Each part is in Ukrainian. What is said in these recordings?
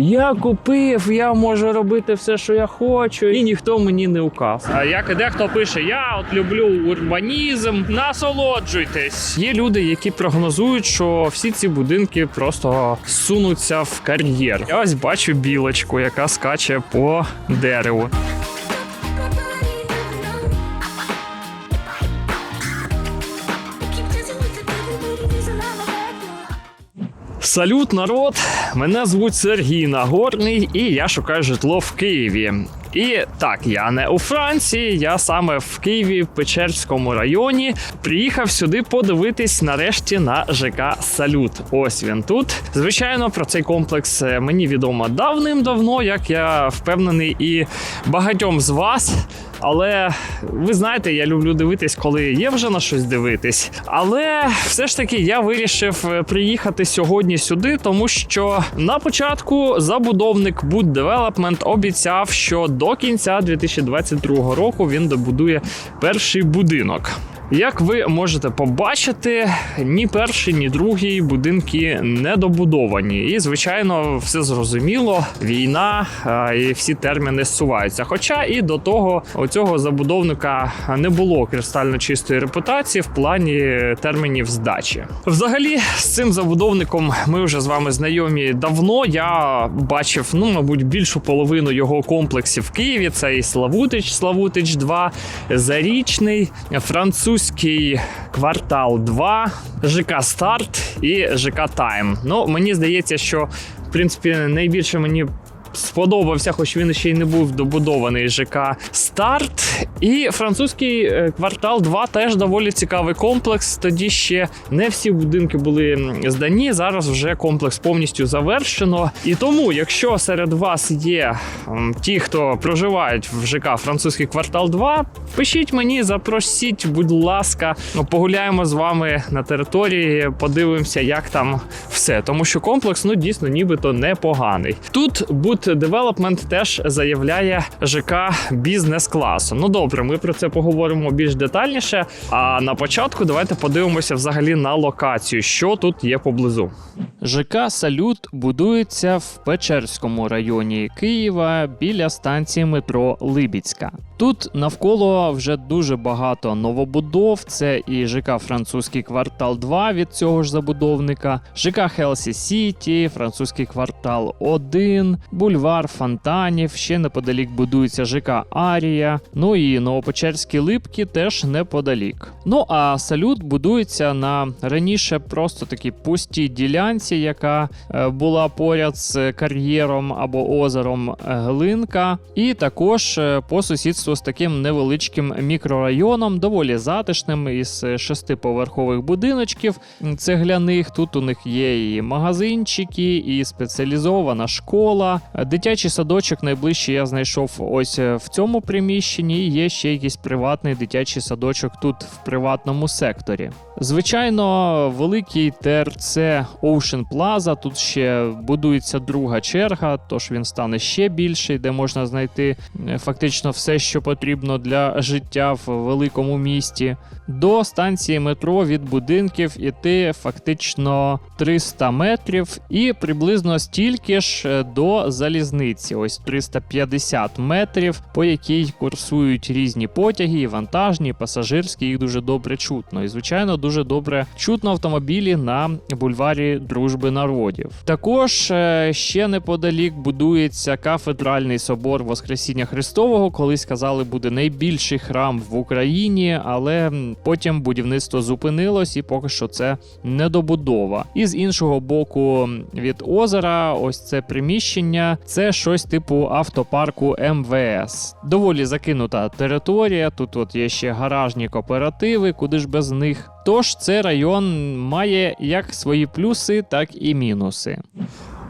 Я купив, я можу робити все, що я хочу, і ніхто мені не указ. А як і дехто пише, я от люблю урбанізм, насолоджуйтесь. Є люди, які прогнозують, що всі ці будинки просто сунуться в кар'єр. Я ось бачу білочку, яка скаче по дереву. Салют, народ! Мене звуть Сергій Нагорний, і я шукаю житло в Києві. І так, я не у Франції, я саме в Києві, в Печерському районі. Приїхав сюди подивитись нарешті на ЖК Салют. Ось він тут. Звичайно, про цей комплекс е, мені відомо давним-давно, як я впевнений, і багатьом з вас. Але ви знаєте, я люблю дивитись, коли є вже на щось дивитись. Але все ж таки я вирішив е, приїхати сьогодні сюди, тому що на початку забудовник Boot Development обіцяв, що до кінця 2022 року він добудує перший будинок. Як ви можете побачити, ні перший, ні другий будинки не добудовані. І, звичайно, все зрозуміло. Війна і всі терміни зсуваються. Хоча і до того у цього забудовника не було кристально чистої репутації в плані термінів здачі. Взагалі, з цим забудовником ми вже з вами знайомі давно. Я бачив, ну мабуть, більшу половину його комплексів в Києві. Це і Славутич, Славутич 2, Зарічний, французький квартал 2, ЖК Старт і ЖК Тайм. Ну, мені здається, що в принципі найбільше мені. Сподобався, хоч він ще й не був добудований ЖК Старт. І французький е, квартал 2 теж доволі цікавий комплекс. Тоді ще не всі будинки були здані. Зараз вже комплекс повністю завершено. І тому, якщо серед вас є ті, хто проживають в ЖК Французький квартал 2, пишіть мені, запросіть, будь ласка, ну, погуляємо з вами на території, подивимося, як там все. Тому що комплекс ну дійсно нібито непоганий. Тут Boot Development теж заявляє ЖК бізнес-класу. Ну добре, ми про це поговоримо більш детальніше. А на початку давайте подивимося взагалі на локацію, що тут є поблизу. ЖК Салют будується в Печерському районі Києва біля станції метро Либіцька. Тут навколо вже дуже багато новобудов. Це і ЖК Французький квартал 2 від цього ж забудовника, ЖК Хелсі Сіті, французький квартал 1, бульвар Фонтанів. Ще неподалік будується ЖК Арія. Ну і Новопечерські липки теж неподалік. Ну а салют будується на раніше просто такій пустій ділянці, яка е, була поряд з кар'єром або озером е, Глинка, і також е, по сусідству з таким невеличким мікрорайоном, доволі затишним із шестиповерхових будиночків цегляних. Тут у них є і магазинчики, і спеціалізована школа. Дитячий садочок найближчий я знайшов ось е, в цьому приміщенні. Є ще якийсь приватний дитячий садочок тут в приватному секторі. Звичайно, великий ТРЦ Ocean Plaza. Тут ще будується друга черга, тож він стане ще більший, де можна знайти е, фактично все, що потрібно для життя в великому місті. До станції метро від будинків іти фактично 300 метрів, і приблизно стільки ж е, до залізниці, ось 350 метрів, по якій курсують різні потяги, і вантажні, і пасажирські, їх дуже добре чутно. І звичайно, дуже добре чутно автомобілі на бульварі Дружби народів. Також е, ще неподалік будується кафедральний собор Воскресіння Христового. Колись казали, буде найбільший храм в Україні, але потім будівництво зупинилось, і поки що це недобудова. І з іншого боку від озера, ось це приміщення, це щось типу автопарку МВС. Доволі закинута територія. Тут от є ще гаражні кооперативи, куди ж без них. Тож цей район має як свої плюси, так і мінуси.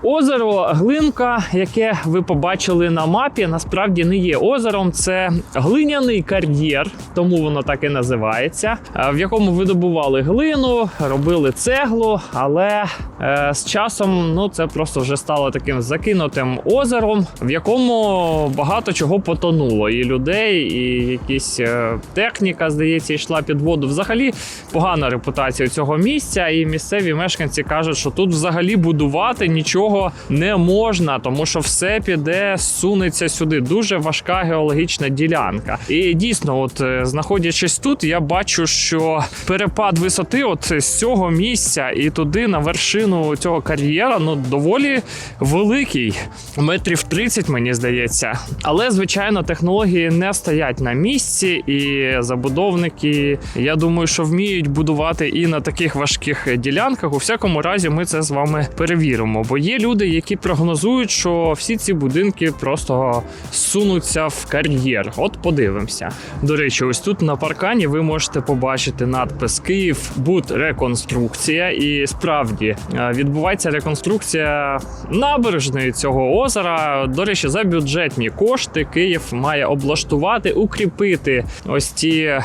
Озеро Глинка, яке ви побачили на мапі, насправді не є озером. Це глиняний кар'єр, тому воно так і називається, е, в якому видобували глину, робили цеглу, але е, з часом ну це просто вже стало таким закинутим озером, в якому багато чого потонуло. І людей, і якісь е, техніка, здається, йшла під воду. Взагалі погана репутація цього місця, і місцеві мешканці кажуть, що тут взагалі будувати нічого цього не можна, тому що все піде, сунеться сюди. Дуже важка геологічна ділянка. І дійсно, от е, знаходячись тут, я бачу, що перепад висоти, от з цього місця і туди на вершину цього кар'єра, ну доволі великий, метрів 30, мені здається. Але звичайно, технології не стоять на місці, і забудовники, я думаю, що вміють будувати і на таких важких ділянках. У всякому разі, ми це з вами перевіримо. Бо є люди, які прогнозують, що всі ці будинки просто сунуться в кар'єр. От подивимося. До речі, ось тут на паркані ви можете побачити надпис Київ Буд реконструкція. І справді е, відбувається реконструкція набережної цього озера. До речі, за бюджетні кошти Київ має облаштувати, укріпити ось ті е,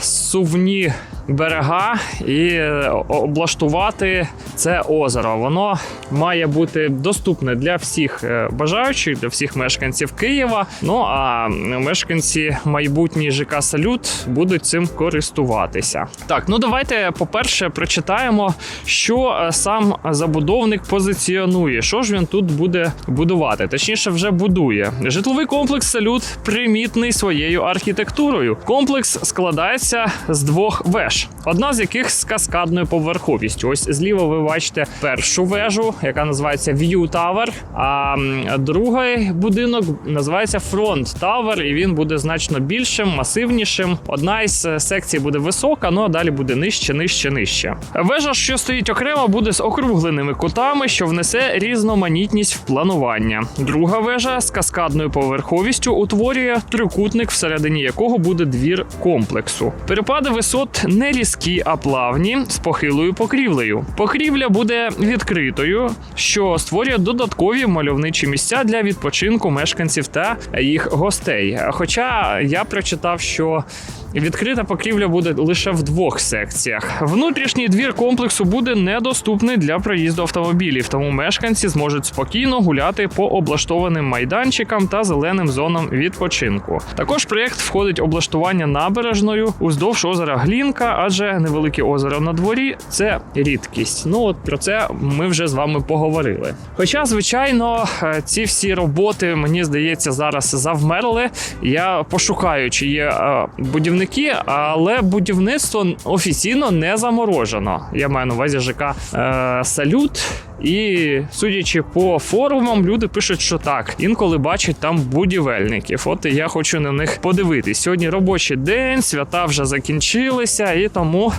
сувні берега і е, облаштувати це озеро. Воно має бути доступне для всіх е, бажаючих, для всіх мешканців Києва. Ну а мешканці майбутній ЖК Салют будуть цим користуватися. Так, ну давайте, по-перше, прочитаємо, що е, сам забудовник позиціонує. Що ж він тут буде будувати? Точніше, вже будує. Житловий комплекс Салют примітний своєю архітектурою. Комплекс складається з двох веж, одна з яких з каскадною поверховістю. Ось зліва ви бачите першу вежу, яка називається View Tower, А другий будинок називається Front Tower, і він буде значно більшим, масивнішим. Одна із е, секцій буде висока, ну а далі буде нижче, нижче, нижче. Вежа, що стоїть окремо, буде з округленими кутами, що внесе різноманітність в планування. Друга вежа з каскадною поверховістю утворює трикутник, всередині якого буде двір комплексу. Перепади висот не різкі, а плавні з похилою покрівлею. Покрівля буде відкритою, що створює додаткові мальовничі місця для відпочинку мешканців та їх гостей. Хоча я прочитав, що Відкрита покрівля буде лише в двох секціях. Внутрішній двір комплексу буде недоступний для проїзду автомобілів, тому мешканці зможуть спокійно гуляти по облаштованим майданчикам та зеленим зонам відпочинку. Також проєкт входить облаштування набережною уздовж озера Глінка, адже невелике озеро на дворі це рідкість. Ну от про це ми вже з вами поговорили. Хоча, звичайно, е, ці всі роботи мені здається зараз завмерли. Я пошукаю, чи є е, будівники, але будівництво офіційно не заморожено. Я маю на увазі ЖК е, Салют. І судячи по форумам, люди пишуть, що так, інколи бачать там будівельників. От і я хочу на них подивитись. Сьогодні робочий день, свята вже закінчилися, і тому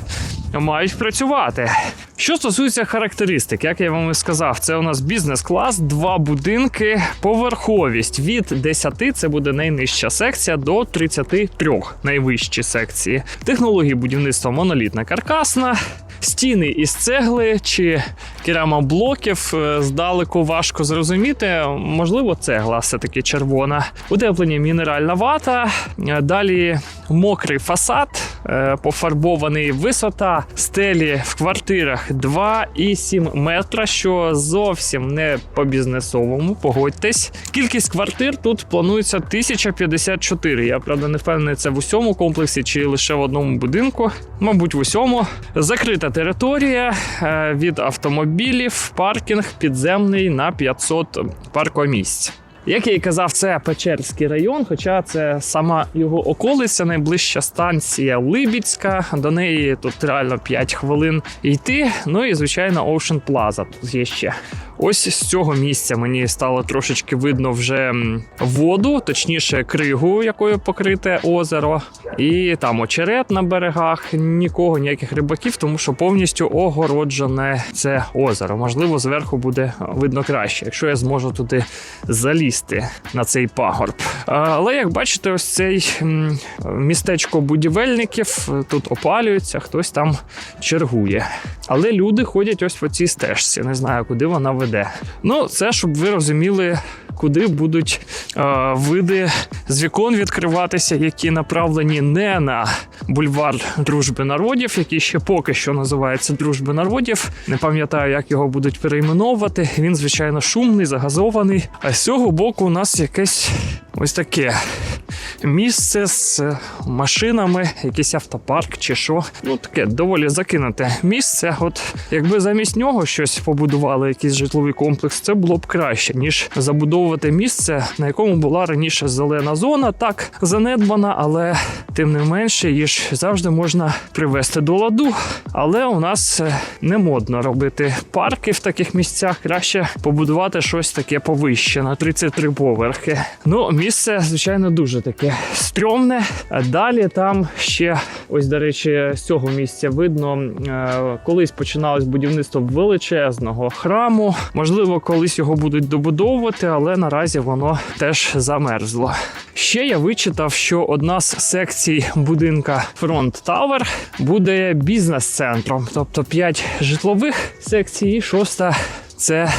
мають працювати. Що стосується характеристик, як я вам і сказав, це у нас бізнес-клас, два будинки, поверховість від 10, це буде найнижча секція, до 33 найвищі секції. Технології будівництва монолітна каркасна, стіни із цегли чи керамоблоків е, здалеку важко зрозуміти. Можливо, цегла все-таки червона. Утеплення мінеральна вата. Е, Далі мокрий фасад, е, пофарбований висота стелі в квартирах 2,7 метра, що зовсім не по бізнесовому. Погодьтесь. Кількість квартир тут планується 1054. Я правда не впевнений, це в усьому комплексі чи лише в одному будинку. Мабуть, в усьому. Закрита територія е, від автомобілів, паркінг підземний на 500 паркомісць. Як я і казав, це Печерський район, хоча це сама його околиця, найближча станція Либіцька. До неї тут реально 5 хвилин йти. Ну і звичайно, Ocean Plaza тут є ще. Ось з цього місця мені стало трошечки видно вже воду, точніше, кригу, якою покрите озеро. І там очерет на берегах, нікого, ніяких рибаків, тому що повністю огороджене це озеро. Можливо, зверху буде видно краще, якщо я зможу туди залізти на цей пагорб. Але як бачите, ось цей містечко будівельників тут опалюється, хтось там чергує. Але люди ходять ось по цій стежці. Не знаю, куди вона веде. Ну, це щоб ви розуміли, куди будуть е, види з вікон відкриватися, які направлені не на бульвар дружби народів, який ще поки що називається Дружби народів. Не пам'ятаю, як його будуть перейменовувати. Він, звичайно, шумний, загазований. А з цього боку у нас якесь ось таке місце з машинами, якийсь автопарк чи що. Ну таке доволі закинуте місце. От якби замість нього щось побудували, якийсь житловий комплекс, це було б краще, ніж забудовувати місце, на якому була раніше зелена зона, так занедбана, але тим не менше її ж завжди можна привести до ладу. Але у нас е, не модно робити парки в таких місцях. Краще побудувати щось таке повище на 33 поверхи. Ну, місце, звичайно, дуже таке стрьомне. Далі там ще, ось до речі, з цього місця видно, е, колись починалось будівництво величезного храму. Можливо, колись його будуть добудовувати, але наразі воно теж замерзло. Ще я вичитав, що одна з секцій будинка Фронт Тавер буде бізнес-центром, тобто 5 житлових секцій, і шоста це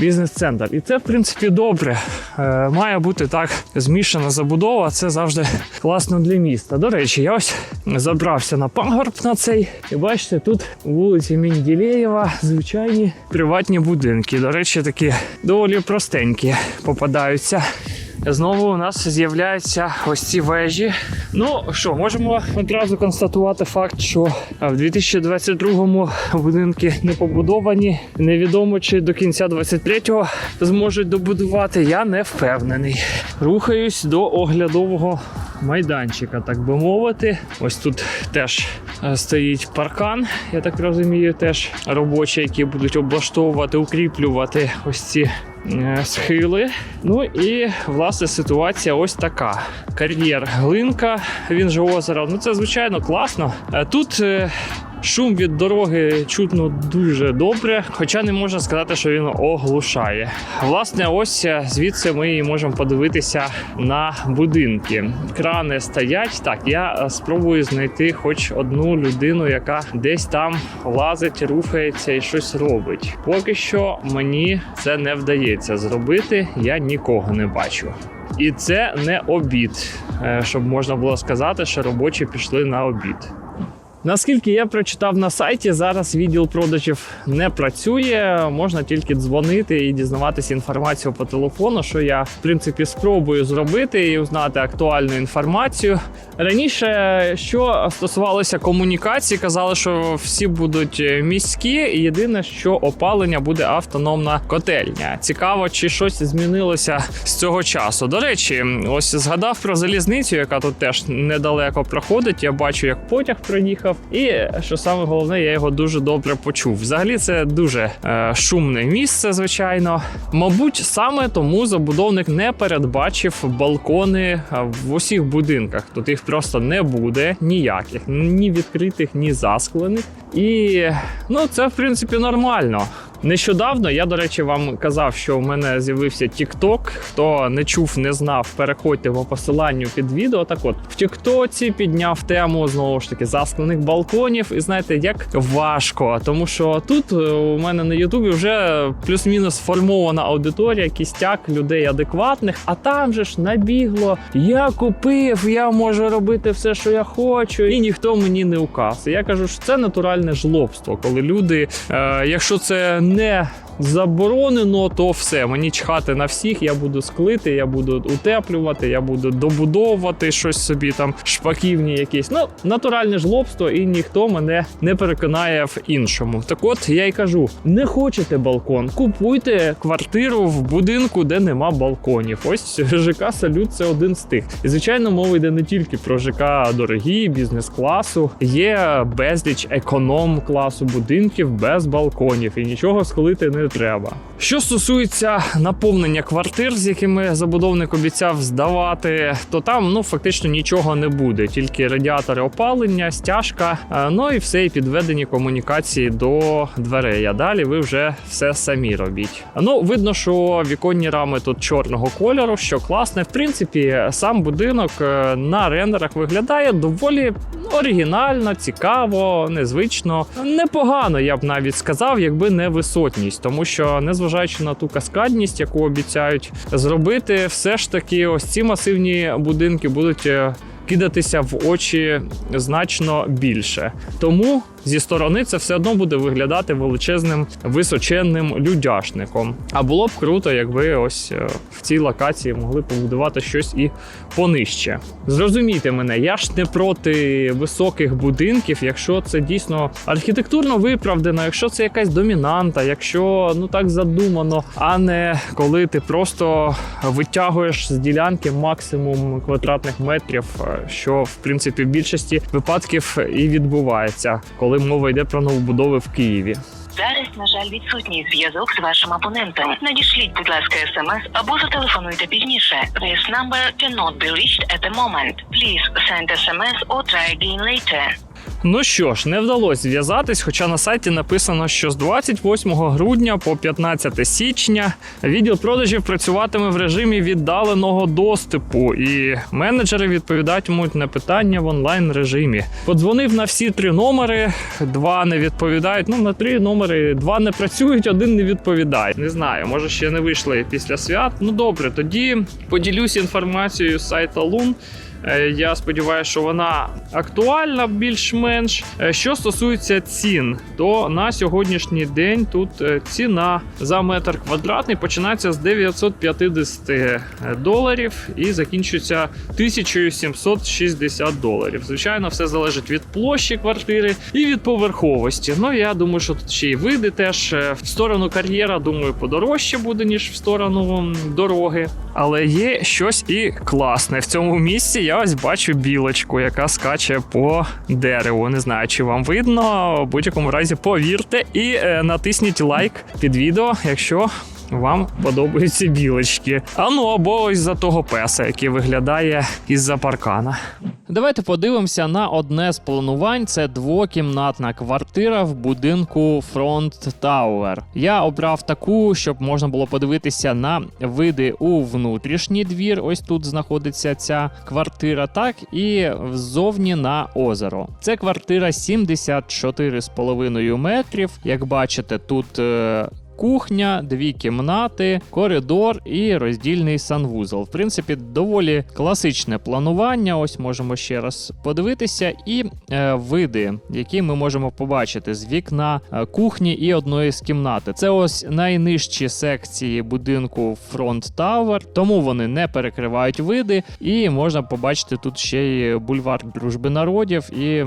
бізнес-центр. І це, в принципі, добре. Е, має бути так змішана забудова. Це завжди класно для міста. До речі, я ось забрався на пагорб на цей. І бачите, тут вулиці Мінділеєва звичайні приватні будинки. До речі, такі доволі простенькі попадаються. Знову у нас з'являються ось ці вежі. Ну що, можемо одразу констатувати факт, що в 2022-му будинки не побудовані. Невідомо чи до кінця 23-го зможуть добудувати. Я не впевнений. Рухаюсь до оглядового майданчика, так би мовити. Ось тут теж е, стоїть паркан, я так розумію, теж робочі, які будуть облаштовувати, укріплювати ось ці схили. Ну і власне ситуація ось така: кар'єр глинка, він же озеро. Ну це звичайно класно. Е, Тут. Шум від дороги чутно дуже добре, хоча не можна сказати, що він оглушає. Власне, ось е, звідси ми можемо подивитися на будинки. Крани стоять. Так, я е, спробую знайти хоч одну людину, яка десь там лазить, рухається і щось робить. Поки що мені це не вдається зробити. Я нікого не бачу. І це не обід, е, щоб можна було сказати, що робочі пішли на обід. Наскільки я прочитав на сайті, зараз відділ продажів не працює. Можна тільки дзвонити і дізнаватися інформацію по телефону, що я в принципі спробую зробити і узнати актуальну інформацію. Раніше, що стосувалося комунікації, казали, що всі будуть міські. Єдине, що опалення буде автономна котельня. Цікаво, чи щось змінилося з цього часу. До речі, ось згадав про залізницю, яка тут теж недалеко проходить. Я бачу, як потяг проїхав. І що саме головне, я його дуже добре почув. Взагалі, це дуже е, шумне місце, звичайно. Мабуть, саме тому забудовник не передбачив балкони е, в усіх будинках. Тут їх просто не буде ніяких, ні відкритих, ні засклених. І ну, це в принципі нормально. Нещодавно я, до речі, вам казав, що в мене з'явився TikTok. Хто не чув, не знав, переходьте по посиланню під відео. Так от в Тіктоці підняв тему знову ж таки засклених балконів. І знаєте, як важко, тому що тут е, у мене на Ютубі вже плюс-мінус сформована аудиторія, кістяк людей адекватних. А там же ж набігло. Я купив, я можу робити все, що я хочу, і ніхто мені не указ. Я кажу, що це натуральне жлобство, коли люди, е, якщо це не заборонено, то все мені чхати на всіх. Я буду склити, я буду утеплювати, я буду добудовувати щось собі там шпаківні якісь. Ну натуральне жлобство, і ніхто мене не переконає в іншому. Так от я й кажу: не хочете балкон, купуйте квартиру в будинку, де нема балконів. Ось ЖК Салют це один з тих. І звичайно, мова йде не тільки про ЖК дорогі, бізнес-класу. Є безліч економ класу будинків без балконів, і нічого склити не треба. Що стосується наповнення квартир, з якими забудовник обіцяв здавати, то там ну фактично нічого не буде, тільки радіатори опалення, стяжка, е, ну і все, і підведені комунікації до дверей. А далі ви вже все самі робіть. Ну видно, що віконні рами тут чорного кольору, що класне. В принципі, сам будинок е, на рендерах виглядає доволі оригінально, цікаво, незвично, непогано, я б навіть сказав, якби не висотність, тому що незважаючи на ту каскадність, яку обіцяють зробити, все ж таки, ось ці масивні будинки будуть. е, Кидатися в очі значно більше. Тому зі сторони це все одно буде виглядати величезним височенним людяшником. А було б круто, якби ось е, в цій локації могли побудувати щось і понижче. Зрозумійте мене, я ж не проти високих будинків, якщо це дійсно архітектурно виправдано, якщо це якась домінанта, якщо ну так задумано, а не коли ти просто витягуєш з ділянки максимум квадратних метрів, е, що в принципі в більшості випадків і відбувається, коли мова йде про новобудови в Києві. Зараз, на жаль, відсутній зв'язок з вашим опонентом. Надішліть, будь ласка, смс або зателефонуйте пізніше. This number cannot be reached at the moment. Please send SMS or try again later. Ну що ж, не вдалося зв'язатись, хоча на сайті написано, що з 28 грудня по 15 січня відділ продажів працюватиме в режимі віддаленого доступу, і менеджери відповідатимуть на питання в онлайн режимі. Подзвонив на всі три номери, два не відповідають. Ну на три номери два не працюють, один не відповідає. Не знаю, може ще не вийшли після свят. Ну добре, тоді поділюсь інформацією з сайта Лун. Е, Я сподіваюся, що вона актуальна більш-менш. Е, Що стосується цін, то на сьогоднішній день тут е, ціна за метр квадратний починається з 950 доларів і закінчується 1760 доларів. Звичайно, все залежить від площі квартири і від поверховості. Ну я думаю, що тут ще й види теж в сторону кар'єра, думаю, подорожче буде ніж в сторону дороги. Але є щось і класне в цьому місці. Я ось бачу білочку, яка скаче по дереву. Не знаю, чи вам видно. В будь-якому разі повірте і е, натисніть лайк під відео, якщо. Вам подобаються білочки. А ну або ось за того песа, який виглядає із-за паркана. Давайте подивимося на одне з планувань. Це двокімнатна квартира в будинку Front Tower. Я обрав таку, щоб можна було подивитися на види у внутрішній двір. Ось тут знаходиться ця квартира, так і ззовні на озеро. Це квартира 74,5 метрів. Як бачите, тут. Кухня, дві кімнати, коридор і роздільний санвузол. В принципі, доволі класичне планування. Ось можемо ще раз подивитися. І е, види, які ми можемо побачити з вікна е, кухні і одної з кімнати. Це ось найнижчі секції будинку Front Tower, тому вони не перекривають види, і можна побачити тут ще й бульвар дружби народів і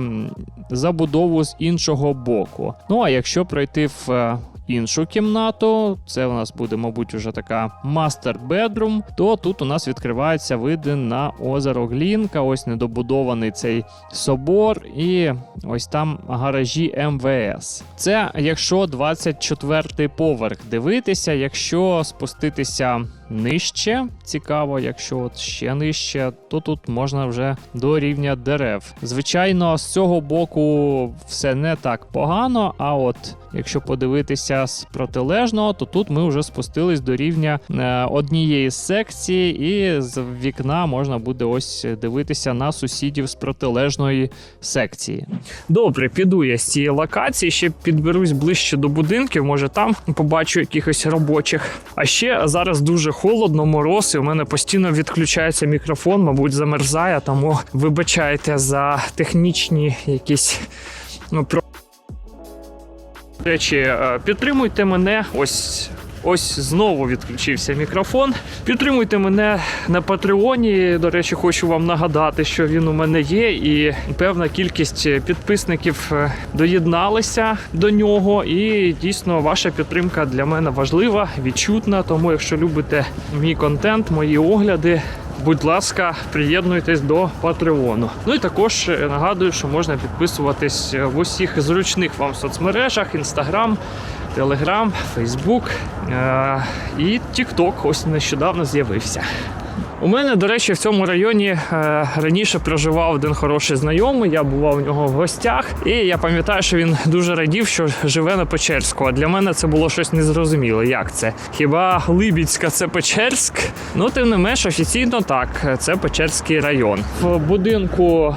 забудову з іншого боку. Ну а якщо пройти в е, іншу кімнату. Це у нас буде, мабуть, уже така мастер бедрум. То тут у нас відкриваються види на озеро Глінка. Ось недобудований цей собор, і ось там гаражі МВС. Це якщо 24-й поверх дивитися, якщо спуститися. Нижче цікаво, якщо от ще нижче, то тут можна вже до рівня дерев. Звичайно, з цього боку все не так погано. А от якщо подивитися з протилежного, то тут ми вже спустились до рівня е, однієї з секцій, і з вікна можна буде ось дивитися на сусідів з протилежної секції. Добре, піду я з цієї локації, ще підберусь ближче до будинків, може там побачу якихось робочих. А ще зараз дуже холодно, мороз, і у мене постійно відключається мікрофон, мабуть, замерзає, тому вибачайте за технічні якісь ну, про речі, е, підтримуйте мене. Ось. Ось знову відключився мікрофон. Підтримуйте мене на Патреоні. До речі, хочу вам нагадати, що він у мене є, і певна кількість підписників е, доєдналися до нього. І дійсно ваша підтримка для мене важлива, відчутна. Тому, якщо любите мій контент, мої огляди. Будь ласка, приєднуйтесь до Патреону. Ну і також е, нагадую, що можна підписуватись е, в усіх зручних вам соцмережах: Інстаграм, Телеграм, Фейсбук і Тікток. Ось нещодавно з'явився. У мене, до речі, в цьому районі е, раніше проживав один хороший знайомий. Я бував у нього в гостях, і я пам'ятаю, що він дуже радів, що живе на Печерську. А для мене це було щось незрозуміле. Як це? Хіба Либідська це Печерськ? Ну, тим не менш, офіційно так, це Печерський район. В будинку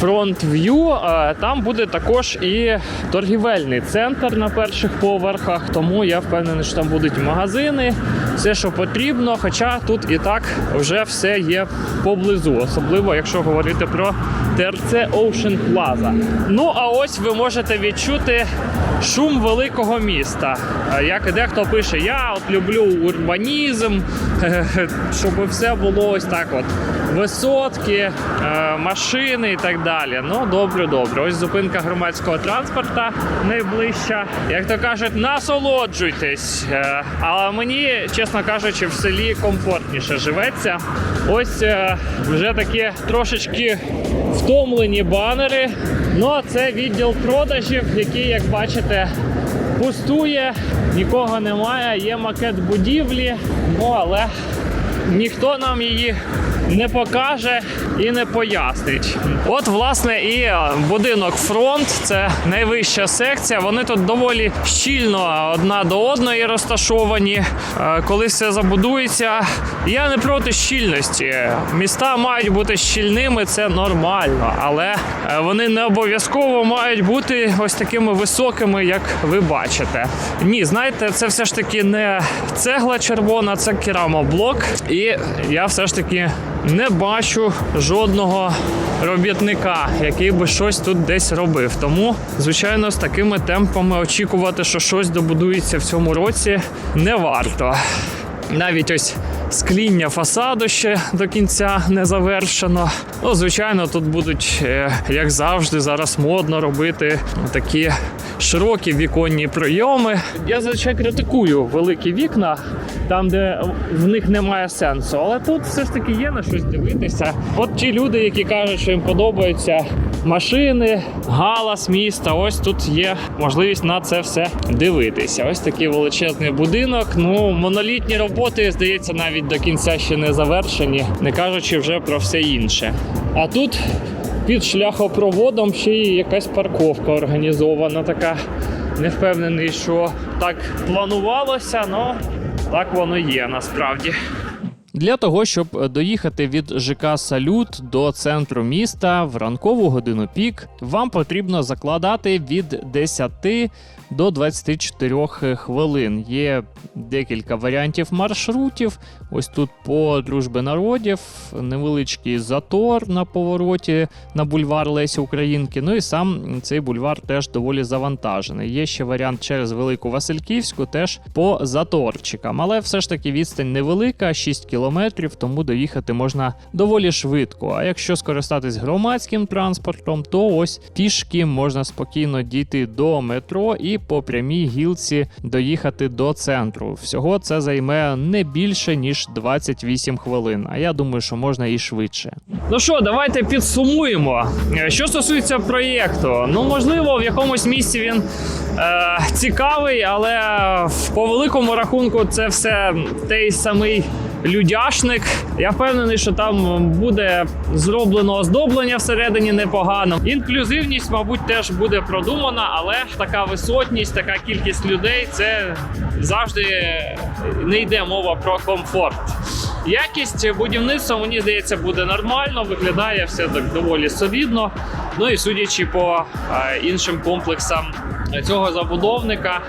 фронт-в'ю, е, там буде також і торгівельний центр на перших поверхах. Тому я впевнений, що там будуть магазини, все, що потрібно. Хоча тут і так вже все є поблизу, особливо якщо говорити про ТРЦ Ocean Plaza. Ну а ось ви можете відчути шум великого міста. Як дехто пише, я от люблю урбанізм, щоб все було ось так: от висотки, е, машини і так далі. Ну, добре, добре. Ось зупинка громадського транспорту найближча. Як то кажуть, насолоджуйтесь. Е, А мені, чесно кажучи, в селі комфортніше живеться. Ось е, вже такі трошечки втомлені банери. Ну а це відділ продажів, який, як бачите, пустує, нікого немає, є макет будівлі, ну але ніхто нам її не покаже і не пояснить. От, власне, і е, будинок фронт це найвища секція. Вони тут доволі щільно одна до одної розташовані. Е, Коли все забудується, я не проти щільності. Міста мають бути щільними, це нормально, але е, вони не обов'язково мають бути ось такими високими, як ви бачите. Ні, знаєте, це все ж таки не цегла червона, це керамоблок. І я все ж таки не бачу жодного робітника, який би щось тут десь робив. Тому, звичайно, з такими темпами очікувати, що щось добудується в цьому році, не варто. Навіть ось скління фасаду ще до кінця не завершено. Ну, звичайно, тут будуть, е, як завжди, зараз модно робити такі широкі віконні прийоми. Я зазвичай критикую великі вікна, там, де в них немає сенсу. Але тут все ж таки є на щось дивитися. От ті люди, які кажуть, що їм подобаються машини, галас міста. Ось тут є можливість на це все дивитися. Ось такий величезний будинок. Ну, монолітні роботи, здається, навіть до кінця ще не завершені, не кажучи вже про все інше. А тут під шляхопроводом ще й якась парковка організована. Така не впевнений, що так планувалося, але так воно є насправді. Для того, щоб доїхати від ЖК Салют до центру міста в ранкову годину пік, вам потрібно закладати від 10 до 24 хвилин. Є декілька варіантів маршрутів. Ось тут по дружби народів, невеличкий затор на повороті на бульвар Лесі Українки. Ну і сам цей бульвар теж доволі завантажений. Є ще варіант через Велику Васильківську, теж по заторчикам. Але все ж таки відстань невелика, 6 кілометрів, тому доїхати можна доволі швидко. А якщо скористатись громадським транспортом, то ось пішки можна спокійно дійти до метро і по прямій гілці доїхати до центру. Всього це займе не більше ніж 28 хвилин. А я думаю, що можна і швидше. Ну що, давайте підсумуємо. Е, Що стосується проєкту, ну можливо, в якомусь місці він е, цікавий, але в- по великому рахунку це все той самий людяшник. Я впевнений, що там буде зроблено оздоблення всередині непогано. Інклюзивність, мабуть, теж буде продумана, але така висотність, така кількість людей це завжди не йде мова про комфорт. Якість будівництва, мені здається, буде нормально, виглядає все так доволі солідно. Ну і судячи по е, іншим комплексам цього забудовника,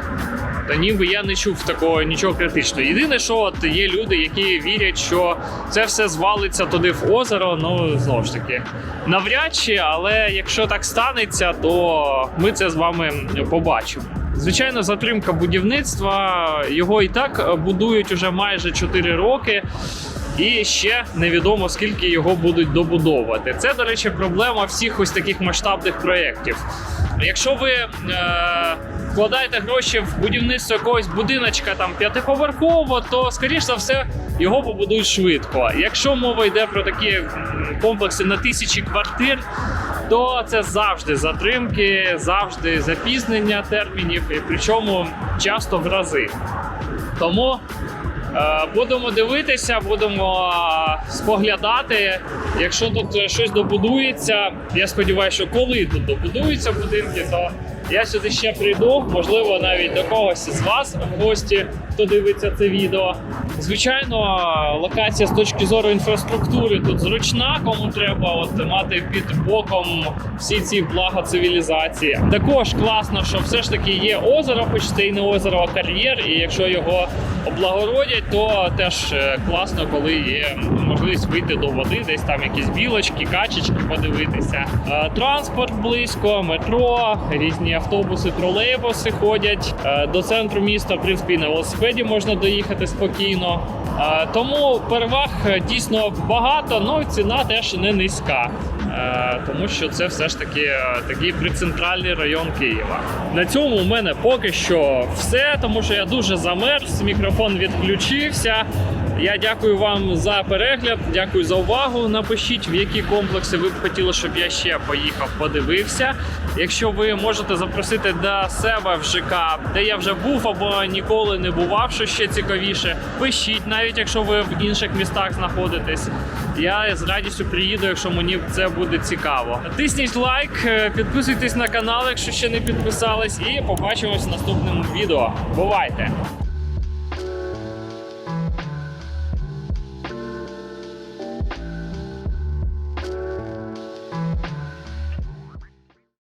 та ніби я не чув такого нічого критичного. Єдине, що от є люди, які вірять, що це все звалиться туди в озеро. Ну знову ж таки, навряд чи, але якщо так станеться, то ми це з вами побачимо. Звичайно, затримка будівництва його і так будують уже майже 4 роки. І ще невідомо скільки його будуть добудовувати. Це, до речі, проблема всіх ось таких масштабних проєктів. Якщо ви е, вкладаєте гроші в будівництво якогось будиночка там п'ятиповерхового, то скоріш за все його побудують швидко. Якщо мова йде про такі комплекси на тисячі квартир, то це завжди затримки, завжди запізнення термінів, і причому часто в рази. Тому Е, Будемо дивитися, будемо е, споглядати. Якщо тут щось добудується, я сподіваюся, що коли тут добудуються будинки, то я сюди ще прийду. Можливо, навіть до когось з вас в гості, хто дивиться це відео. Звичайно, локація з точки зору інфраструктури тут зручна, кому треба от мати під боком всі ці блага цивілізації. Також класно, що все ж таки є озеро, і не озеро, а кар'єр. І якщо його облагородять, то теж е, класно, коли є можливість вийти до води, десь там якісь білочки, качечки подивитися. Е, Транспорт близько, метро, різні автобуси, тролейбуси ходять. Е, До центру міста, в принципі, на велосипеді можна доїхати спокійно. Тому переваг дійсно багато, ну і ціна теж не низька. Е, Тому що це все ж таки е, такий прицентральний район Києва. На цьому у мене поки що все, тому що я дуже замерз, мікрофон відключився. Я дякую вам за перегляд, дякую за увагу. Напишіть, в які комплекси ви б хотіли, щоб я ще поїхав, подивився. Якщо ви можете запросити до себе в ЖК, де я вже був або ніколи не бував, що ще цікавіше, пишіть, навіть якщо ви в інших містах знаходитесь. Я з радістю приїду, якщо мені це буде цікаво. Тисніть лайк, е, підписуйтесь на канал, якщо ще не підписались, і побачимось в наступному відео. Бувайте!